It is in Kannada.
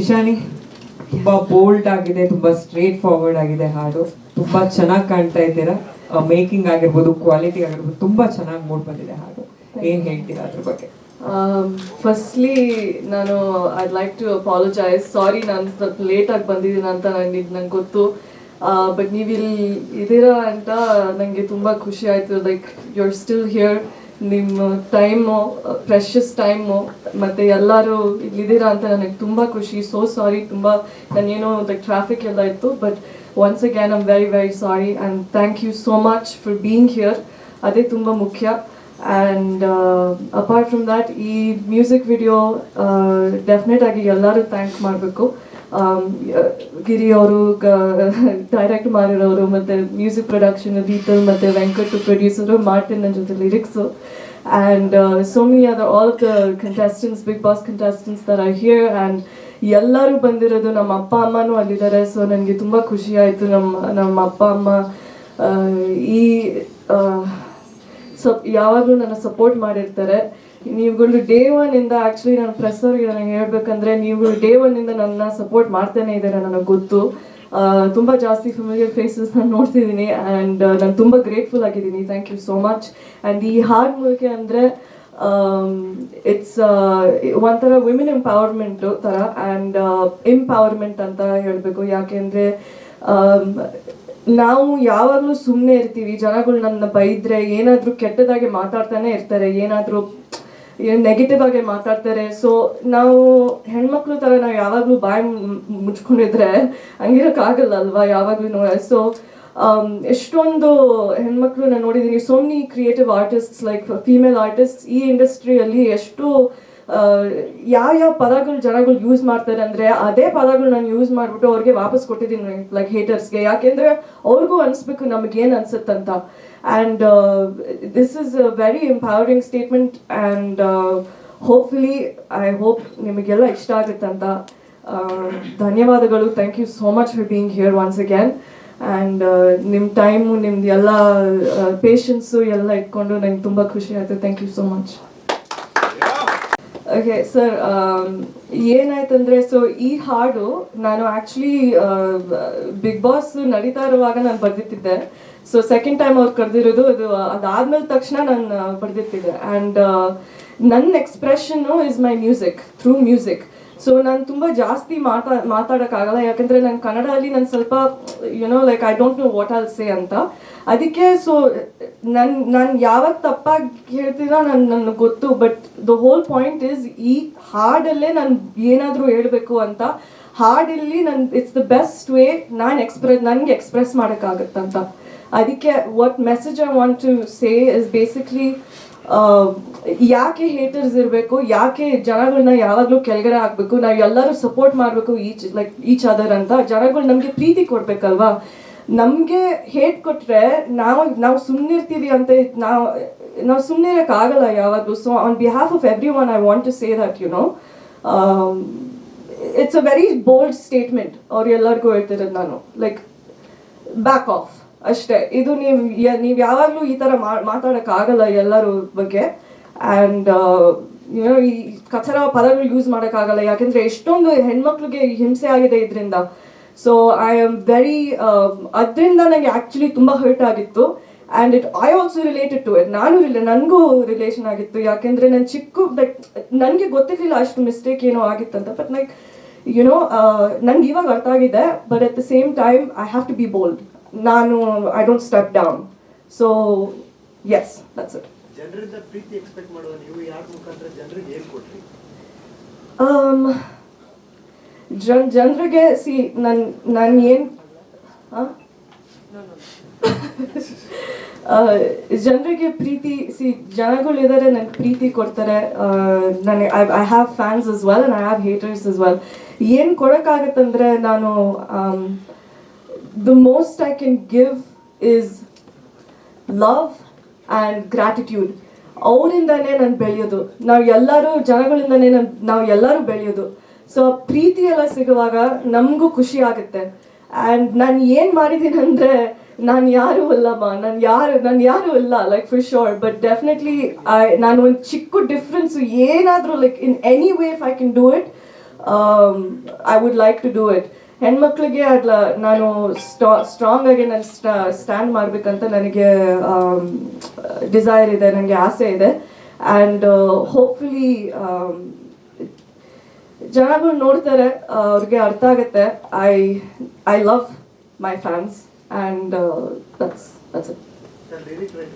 ಇಶಾನಿ ತುಂಬಾ ಬೋಲ್ಡ್ ಆಗಿದೆ ತುಂಬಾ ಸ್ಟ್ರೇಟ್ ಫಾರ್ವರ್ಡ್ ಆಗಿದೆ ಹಾಡು. ತುಂಬಾ ಚೆನ್ನಾಗಿ ಕಾಣ್ತಾ ಇದ್ದೀರಾ. ಮೇಕಿಂಗ್ ಆಗಿರ್ಬೋದು ಕ್ವಾಲಿಟಿ ಆಗಿರ್ಬೋದು ತುಂಬಾ ಚೆನ್ನಾಗಿ ಮೂಡ್ ಬಂದಿದೆ ಹಾಡು. ಏನ್ ಹೇಳ್ತೀರಾ ಅದ್ರ ಬಗ್ಗೆ? ಫಸ್ಟ್ಲಿ Um, ನಾನು I like to apologise sorry ನಾನು ಸ್ವಲ್ಪ ಲೇಟಾಗಿ ಬಂದಿದ್ದೀನಿ ಅಂತ ನನಗೆ ನಂಗೆ ಗೊತ್ತು. ಬಟ್ ನೀವು ಇಲ್ಲಿ ಇದ್ದೀರಾ ಅಂತ ನನಗೆ ತುಂಬ ಖುಷಿ ಆಯಿತು. Like you are still here ನಿಮ್ಮ ಟೈಮು ಪ್ರೆಷಸ್ ಟೈಮು ಮತ್ತು ಎಲ್ಲರೂ ಇಲ್ಲಿದ್ದೀರಾ ಅಂತ ನನಗೆ ತುಂಬ ಖುಷಿ. ಸೋ ಸಾರಿ ತುಂಬ ನಾನೇನೋ ಲೈಕ್ ಟ್ರಾಫಿಕ್ ಎಲ್ಲ ಇತ್ತು but once again I'm very very sorry and thank you so much for being here ಅದೇ ತುಂಬ ಮುಖ್ಯ. ಆ್ಯಂಡ್ ಅಪಾರ್ಟ್ ಫ್ರಮ್ ದ್ಯಾಟ್ ಈ ಮ್ಯೂಸಿಕ್ ವಿಡಿಯೋ ಡೆಫಿನೆಟ್ ಆಗಿ ಎಲ್ಲರೂ ಥ್ಯಾಂಕ್ ಮಾಡಬೇಕು. ಗಿರಿ ಅವರು ಡೈರೆಕ್ಟ್ ಮಾಡಿರೋರು, ಮತ್ತು ಮ್ಯೂಸಿಕ್ ಪ್ರೊಡಕ್ಷನ್ ಬೀತಲ್ ಮತ್ತು ವೆಂಕಟ್ ಪ್ರೊಡ್ಯೂಸರು ಮಾರ್ಟಿನ್ ನನ್ನ ಜೊತೆ lyrics and so many other all the contestants Bigg Boss contestants there are here and ಎಲ್ಲರೂ ಬಂದಿರೋದು ನಮ್ಮ ಅಪ್ಪ ಅಮ್ಮನೂ ಅಲ್ಲಿದ್ದಾರೆ. ಸೊ ನನಗೆ ತುಂಬ ಖುಷಿ ಆಯಿತು. ನಮ್ಮ ನಮ್ಮ ಅಪ್ಪ ಅಮ್ಮ ಈ ಸೊ ಯಾವಾಗಲೂ ನನ್ನ ಸಪೋರ್ಟ್ ಮಾಡಿರ್ತಾರೆ. ನೀವುಗಳು ಡೇ ಒನ್ ಇಂದ ಆಕ್ಚುಲಿ ನಾನು ಪ್ರೆಸ್ ಅವ್ರಿಗೆ ನನಗೆ ಹೇಳ್ಬೇಕಂದ್ರೆ ನೀವುಗಳು ಡೇ ಒನ್ ಇಂದ ನನ್ನ ಸಪೋರ್ಟ್ ಮಾಡ್ತಾನೆ ಇದ್ದಾರೆ ನನಗೆ ಗೊತ್ತು. ತುಂಬ ಜಾಸ್ತಿ ಫೆಮಿಲಿಯರ್ ಫೇಸಸ್ ನಾನು ನೋಡ್ತಿದ್ದೀನಿ ಆ್ಯಂಡ್ ನಾನು ತುಂಬ ಗ್ರೇಟ್ಫುಲ್ ಆಗಿದ್ದೀನಿ. Thank you so much and ಈ ಹಾಡ್ ಮೂಲಕ ಅಂದರೆ ಇಟ್ಸ್ ಒಂಥರ ವಿಮೆನ್ ಎಂಪವರ್ಮೆಂಟ್ ಥರ ಆ್ಯಂಡ್ ಎಂಪವರ್ಮೆಂಟ್ ಅಂತ ಹೇಳಬೇಕು. ಯಾಕೆಂದರೆ ನಾವು ಯಾವಾಗಲೂ ಸುಮ್ಮನೆ ಇರ್ತೀವಿ. ಜನಗಳು ನನ್ನ ಬೈದ್ರೆ ಏನಾದರೂ ಕೆಟ್ಟದಾಗಿ ಮಾತಾಡ್ತಾನೆ ಇರ್ತಾರೆ. ಏನಾದರೂ ನೆಗೆಟಿವ್ ಆಗಿ ಮಾತಾಡ್ತಾರೆ. ಸೊ ನಾವು ಹೆಣ್ಮಕ್ಳು ತರ ನಾವು ಯಾವಾಗಲೂ ಬಾಯಿ ಮುಚ್ಕೊಂಡಿದ್ರೆ ಹಂಗಿರೋಕ್ಕಾಗಲ್ಲ ಅಲ್ವಾ ಯಾವಾಗಲೂ ಸೊ ಎಷ್ಟೊಂದು ಹೆಣ್ಮಕ್ಳು ನಾನು ನೋಡಿದ್ದೀನಿ so many creative artists like female artist ಈ ಇಂಡಸ್ಟ್ರಿಯಲ್ಲಿ ಎಷ್ಟು ಯಾವ ಯಾವ ಪದಗಳು ಜನಗಳು ಯೂಸ್ ಮಾಡ್ತಾರೆ ಅಂದರೆ ಅದೇ ಪದಗಳು ನಾನು ಯೂಸ್ ಮಾಡಿಬಿಟ್ಟು ಅವ್ರಿಗೆ ವಾಪಸ್ ಕೊಟ್ಟಿದ್ದೀನಿ ಲೈಕ್ ಹೇಟರ್ಸ್ಗೆ ಯಾಕೆಂದರೆ ಅವ್ರಿಗೂ ಅನಿಸ್ಬೇಕು ನಮಗೇನು ಅನ್ಸುತ್ತಂತ and this is a very empowering statement and hopefully I hope ನಿಮಗೆಲ್ಲ ಇಷ್ಟ ಆಗುತ್ತಂತ ಧನ್ಯವಾದಗಳು. Thank you so much for being here once again and ನಿಮ್ಮ ಟೈಮು ನಿಮ್ದು ಎಲ್ಲ ಪೇಷನ್ಸು ಎಲ್ಲ ಇಟ್ಕೊಂಡು ನಂಗೆ ತುಂಬ ಖುಷಿ ಆಯಿತು. Thank you so much okay sir ಏನಾಯ್ತಂದ್ರೆ so ಈ ಹಾಡು ನಾನು ಆ್ಯಕ್ಚುಲಿ ಬಿಗ್ ಬಾಸ್ ನಡೀತಾ ಇರುವಾಗ ನಾನು ಬರ್ದಿತ್ತಿದ್ದೆ. ಸೊ ಸೆಕೆಂಡ್ ಟೈಮ್ ಅವ್ರು ಕರೆದಿರೋದು ಅದು, ಅದಾದ್ಮೇಲೆ ತಕ್ಷಣ ನಾನು ಬರ್ದಿತ್ತಿದ್ದೆ. ಆ್ಯಂಡ್ ನನ್ನ expression is my music through music so ನಾನು ತುಂಬ ಜಾಸ್ತಿ ಮಾತಾ, ಮಾತಾಡೋಕ್ಕಾಗಲ್ಲ. ಯಾಕಂದರೆ ನಾನು ಕನ್ನಡದಲ್ಲಿ ನಾನು ಸ್ವಲ್ಪ you know like I don't know what all say ಅಂತ. ಅದಕ್ಕೆ ಸೊ ನನ್ನ ನಾನು ಯಾವಾಗ ತಪ್ಪಾಗಿ ಹೇಳ್ತೀನೋ ನಾನು, ನನಗೆ ಗೊತ್ತು. But the whole point is ಈ ಹಾಡಲ್ಲೇ ನಾನು ಏನಾದರೂ ಹೇಳಬೇಕು ಅಂತ. ಹಾಡಲ್ಲಿ ನನ್ನ ಇಟ್ಸ್ ದ ಬೆಸ್ಟ್ ವೇ ನಾನು ಎಕ್ಸ್ಪ್ರೆಸ್ ನನಗೆ ಎಕ್ಸ್ಪ್ರೆಸ್ ಮಾಡೋಕ್ಕಾಗತ್ತಂತ. ಅದಕ್ಕೆ what message I want to say is basically ಯಾಕೆ ಹೇಟರ್ಸ್ ಇರಬೇಕು, ಯಾಕೆ ಜನಗಳನ್ನ ಯಾವಾಗಲೂ ಕೆಳಗಡೆ ಹಾಕ್ಬೇಕು, ನಾವು ಎಲ್ಲರೂ ಸಪೋರ್ಟ್ ಮಾಡಬೇಕು ಈಚ್ ಲೈಕ್ ಈಚ್ ಅದರ್ ಅಂತ ಜನಗಳು ನಮಗೆ ಪ್ರೀತಿ ಕೊಡಬೇಕಲ್ವಾ? ನಮಗೆ ಹೇಟ್ ಕೊಟ್ಟರೆ ನಾವು ನಾವು ಸುಮ್ಮನಿರ್ತೀವಿ ಅಂತ ನಾವು ನಾವು ಸುಮ್ಮನೆ ಇರೋಕ್ಕಾಗಲ್ಲ ಯಾವಾಗಲೂ. So on behalf of everyone I want to say that you know it's a very bold statement ಅವ್ರು ಎಲ್ಲರಿಗೂ ಹೇಳ್ತಿರೋದು ನಾನು. ಲೈಕ್ ಬ್ಯಾಕ್ ಆಫ್ ಅಷ್ಟೇ. ಇದು ನೀವು ನೀವು ಯಾವಾಗಲೂ ಈ ಥರ ಮಾತಾಡೋಕ್ಕಾಗಲ್ಲ ಎಲ್ಲರ ಬಗ್ಗೆ. ಆ್ಯಂಡ್ ಏನೋ ಈ ಕಚರ ಪದಗಳು ಯೂಸ್ ಮಾಡೋಕ್ಕಾಗಲ್ಲ ಯಾಕೆಂದರೆ ಎಷ್ಟೊಂದು ಹೆಣ್ಮಕ್ಳಿಗೆ ಹಿಂಸೆ ಆಗಿದೆ ಇದರಿಂದ. ಸೊ ಐ ಆಮ್ ವೆರಿ ಅದರಿಂದ ನನಗೆ ಆ್ಯಕ್ಚುಲಿ ತುಂಬ ಹರ್ಟ್ ಆಗಿತ್ತು. And it I also related to it ನಾನು ರಿಲೇ ನನಗೂ ರಿಲೇಷನ್ ಆಗಿತ್ತು. ಯಾಕೆಂದರೆ ನನ್ನ ಚಿಕ್ಕ ಲೈಕ್ ನನಗೆ ಗೊತ್ತಿರಲಿಲ್ಲ ಅಷ್ಟು ಮಿಸ್ಟೇಕ್ ಏನೋ ಆಗಿತ್ತಂತ ಬಟ್ ಲೈಕ್ ಯುನೋ ನನಗೆ ಇವಾಗ ಅರ್ಥ ಆಗಿದೆ. But at the same time I have to be bold ನಾನು I don't step down so yes that's it ಜನರಿಂದ ಪ್ರೀತಿ ಎಕ್ಸ್ಪೆಕ್ಟ್ ಮಾಡುವ ನೀವು ಯಾರ ಮುಖಾಂತರ ಜನರಿಗೆ ಏನ್ ಕೊಟ್ರಿ Um, ಜನ್ ಜನರಿಗೆ ಸಿ ನನ್ ನಾನು ಏನು ಜನರಿಗೆ ಪ್ರೀತಿ ಸಿ ಜನಗಳಿದ್ದಾರೆ ನನಗೆ ಪ್ರೀತಿ ಕೊಡ್ತಾರೆ. ನನಗೆ I I have fans as well and I have haters as well ಏನು ಕೊಡೋಕ್ಕಾಗತ್ತಂದ್ರೆ ನಾನು the most I can give is love and gratitude ಅವರಿಂದನೇ ನಾನು ಬೆಳೆಯೋದು. ನಾವು ಎಲ್ಲರೂ, ಜನಗಳಿಂದನೇ ನನ್, ನಾವು ಎಲ್ಲರೂ ಬೆಳೆಯೋದು. ಸೊ ಪ್ರೀತಿ ಎಲ್ಲ ಸಿಗುವಾಗ ನಮಗೂ ಖುಷಿ ಆಗುತ್ತೆ. ಆ್ಯಂಡ್ ನಾನು ಏನು ಮಾಡಿದ್ದೀನಿ ಅಂದರೆ ನಾನು ಯಾರು ಅಲ್ಲಮ್ಮ ನಾನು ಯಾರು ನಾನು ಯಾರು ಇಲ್ಲ like for sure but definitely I ನಾನು ಒಂದು ಚಿಕ್ಕ ಡಿಫ್ರೆನ್ಸು ಏನಾದರೂ like in any way if I can do it I would like to do it ಹೆಣ್ಮಕ್ಳಿಗೆ ಅದ್ಲ ನಾನು ಸ್ಟಾ ಸ್ಟ್ರಾಂಗ್ ಆಗಿ ನಾನು ಸ್ಟ್ಯಾಂಡ್ ಮಾಡ್ಬೇಕಂತ ನನಗೆ ಡಿಸೈರ್ ಇದೆ ನನಗೆ ಆಸೆ ಇದೆ. ಆ್ಯಂಡ್ ಹೋಪ್ಫುಲಿ ಜನಗಳು ನೋಡ್ತಾರೆ ಅವ್ರಿಗೆ ಅರ್ಥ ಆಗುತ್ತೆ. I I love my fans and that's that's it